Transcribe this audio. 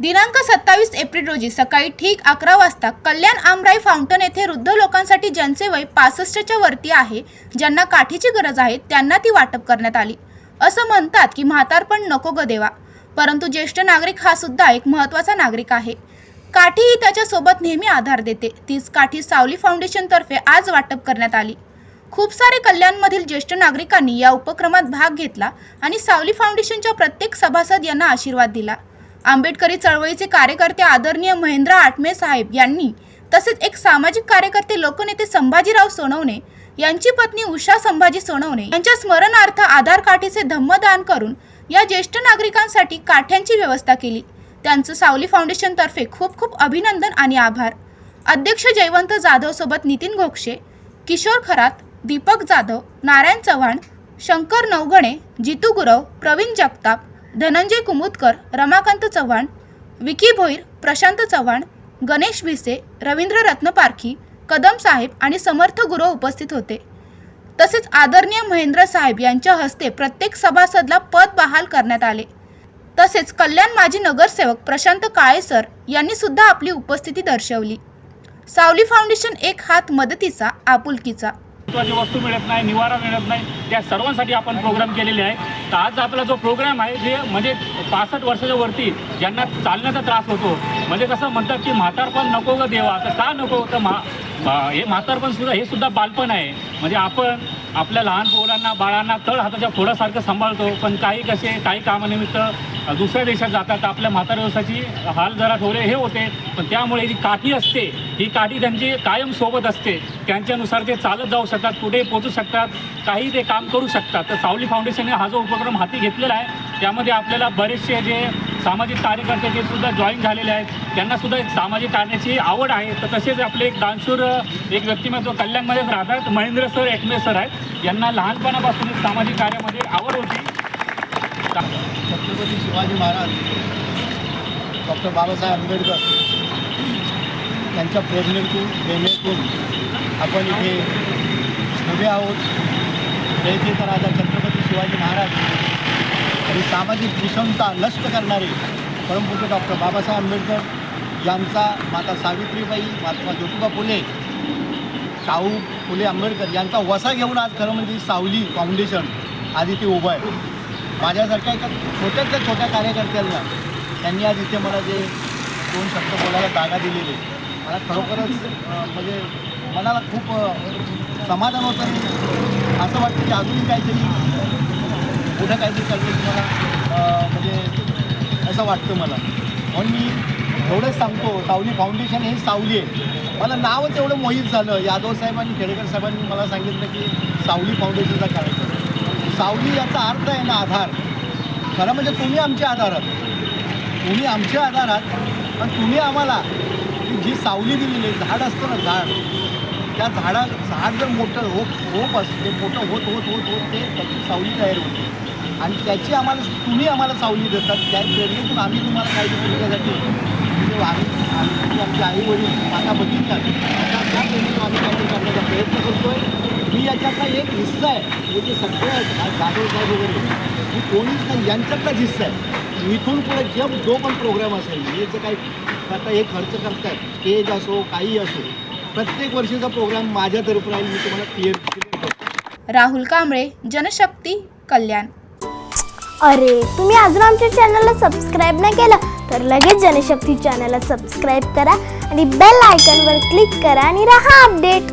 दिनांक सत्तावीस एप्रिल रोजी सकाळी ठीक अकरा वाजता कल्याण आमराई फाउंटन येथे वृद्ध लोकांसाठी ज्यांचे वय पासष्टच्या वरती आहे. ज्यांना काठीची गरज आहे त्यांना ती वाटप करण्यात आली. असं म्हणतात की म्हातारपण नको ग देवा. परंतु ज्येष्ठ नागरिक हा सुद्धा एक महत्त्वाचा नागरिक आहे. काठी ही त्याच्यासोबत नेहमी आधार देते. तीच काठी सावली फाउंडेशनतर्फे आज वाटप करण्यात आली. खूप सारे कल्याणमधील ज्येष्ठ नागरिकांनी या उपक्रमात भाग घेतला आणि सावली फाउंडेशनच्या प्रत्येक सभासद यांना आशीर्वाद दिला. आंबेडकरी चळवळीचे कार्यकर्ते आदरणीय महेंद्र आटमे साहेब यांनी तसेच एक सामाजिक कार्यकर्ते लोकनेते संभाजीराव सोनवणे यांची पत्नी उषा संभाजी सोनवणे यांच्या स्मरणार्थ आधार काठीचे धम्मदान करून या ज्येष्ठ नागरिकांसाठी काठ्यांची व्यवस्था केली. त्यांचं सावली फाउंडेशनतर्फे खूप खूप अभिनंदन आणि आभार. अध्यक्ष जयवंत जाधव सोबत नितीन घोक्षे किशोर खरात दीपक जाधव नारायण चव्हाण शंकर नवघणे जितू गुरव प्रवीण जगताप धनंजय कुमुदकर रमाकांत चव्हाण विकी भोईर प्रशांत चव्हाण गणेश भिसे रवींद्र रत्नपारखी कदम साहेब आणि समर्थ गुरु उपस्थित होते. तसेच आदरणीय महेंद्र साहेब यांच्या हस्ते प्रत्येक सभासदला पद बहाल करण्यात आले. तसेच कल्याण माजी नगरसेवक प्रशांत काळेसर यांनी सुद्धा आपली उपस्थिती दर्शवली. सावली फाउंडेशन एक हात मदतीचा आपुलकीचा. वस्तू मिळत नाही निवारा मिळत नाही त्या सर्वांसाठी आपण प्रोग्राम केलेले आहे. तर आज आपला जो प्रोग्राम आहे जे म्हणजे पासष्ट वर्षाच्या वरती ज्यांना चालण्याचा त्रास होतो म्हणजे कसं म्हणतात की म्हातारपण नको ग देवा तर का नको? तर महा हे म्हातारपण सुद्धा हे सुद्धा बालपण आहे. म्हणजे आपण आपल्या लहान पोरांना बाळांना तळ हाताच्या फोडासारखं सांभाळतो पण काही कसे काही कामानिमित्त दुसऱ्या देशात जातात. तर आपल्या म्हातार व्यवसायाची हाल जरा थोडे हे होते पण त्यामुळे जी काठी असते ही काठी त्यांची कायम सोबत असते. त्यांच्यानुसार ते चालत जाऊ शकतात कुठे पोचू शकतात काही ते काम करू शकतात. तर सावली फाउंडेशनने हा जो उपक्रम हाती घेतलेला आहे त्यामध्ये आपल्याला बरेचसे जे सामाजिक कार्यकर्ते जे सुद्धा जॉईन झालेले आहेत त्यांना सुद्धा एक सामाजिक कार्याची आवड आहे. तर तसेच आपले एक दानशूर एक व्यक्तिमत्व कल्याणमध्येच राहतात महेंद्र सर एकमे सर आहेत. यांना लहानपणापासून एक सामाजिक कार्यामध्ये आवड होती. छत्रपती शिवाजी महाराज डॉक्टर बाबासाहेब आंबेडकर त्यांच्या प्रेरणेतून प्रेरणेतून आपण इथे उभे आहोत. जयतेचा राजा छत्रपती शिवाजी महाराज. आणि सामाजिक विषमता नष्ट करणारे परमपूज्य डॉक्टर बाबासाहेब आंबेडकर यांचा माता सावित्रीबाई महात्मा ज्योतिबा फुले शाहू फुले आंबेडकर यांचा वसा घेऊन आज खरं म्हणजे सावली फाउंडेशन आज इथे उभं आहे. माझ्यासारख्या एका छोट्यातल्या छोट्या कार्यकर्त्यांना त्यांनी आज इथे मला जे दोन शब्द बोलायला जागा दिलेली मला खरोखरच म्हणजे मनाला खूप समाधान होतं. असं वाटतं की अजूनही काहीतरी कुठं काहीतरी करते तुम्हाला म्हणजे असं वाटतं मला. म्हणून मी एवढंच सांगतो सावली फाउंडेशन हे सावली आहे. मला नावच एवढं मोहित झालं. यादव साहेब आणि खेडेकर साहेबांनी मला सांगितलं की सावली फाउंडेशनचा करायचं सावली याचा अर्थ आहे ना आधार. खरं म्हणजे तुम्ही आमचे आधार आहात तुम्ही आमचे आधार आहात तुम्ही आम्हाला जी सावली दिलेली आहे झाड असतं ना झाड. त्या झाडा झाड जर मोठं होप होप असते मोठं होत होत होत होत ते त्याची सावली तयार होते. आणि त्याची आम्हाला तुम्ही आम्हाला सावली देतात त्या प्रेरणेतून आम्ही तुम्हाला काहीतरी तुमच्यासाठी म्हणजे आम्ही आम्ही आमचे आई वडील माता बघिततात आता त्या प्रेरणेतून आम्ही काहीतरी करण्याचा प्रयत्न करतो आहे मी याच्यातला एक हिस्सा आहे हे जे सगळे आहेत जाधव साहेब वगैरे मी कोणीच नाही यांच्यातलाच हिस्सा आहे. इथून पुढे जे जो पण प्रोग्राम असेल हे जे काही आता हे खर्च करतायत स्टेज असो काही असो प्रत्येक वर्षीचा प्रोग्राम माझ्यातर्फे राहील मी तुम्हाला क्लिअर करतो राहुल कांबळे जनशक्ती कल्याण. अरे तुम्ही अजून आमच्या चॅनलला सबस्क्राईब नाही केलं तर लगेच जनशक्ती चॅनलला सबस्क्राईब करा आणि बेल आयकॉनवर क्लिक करा आणि राहा अपडेट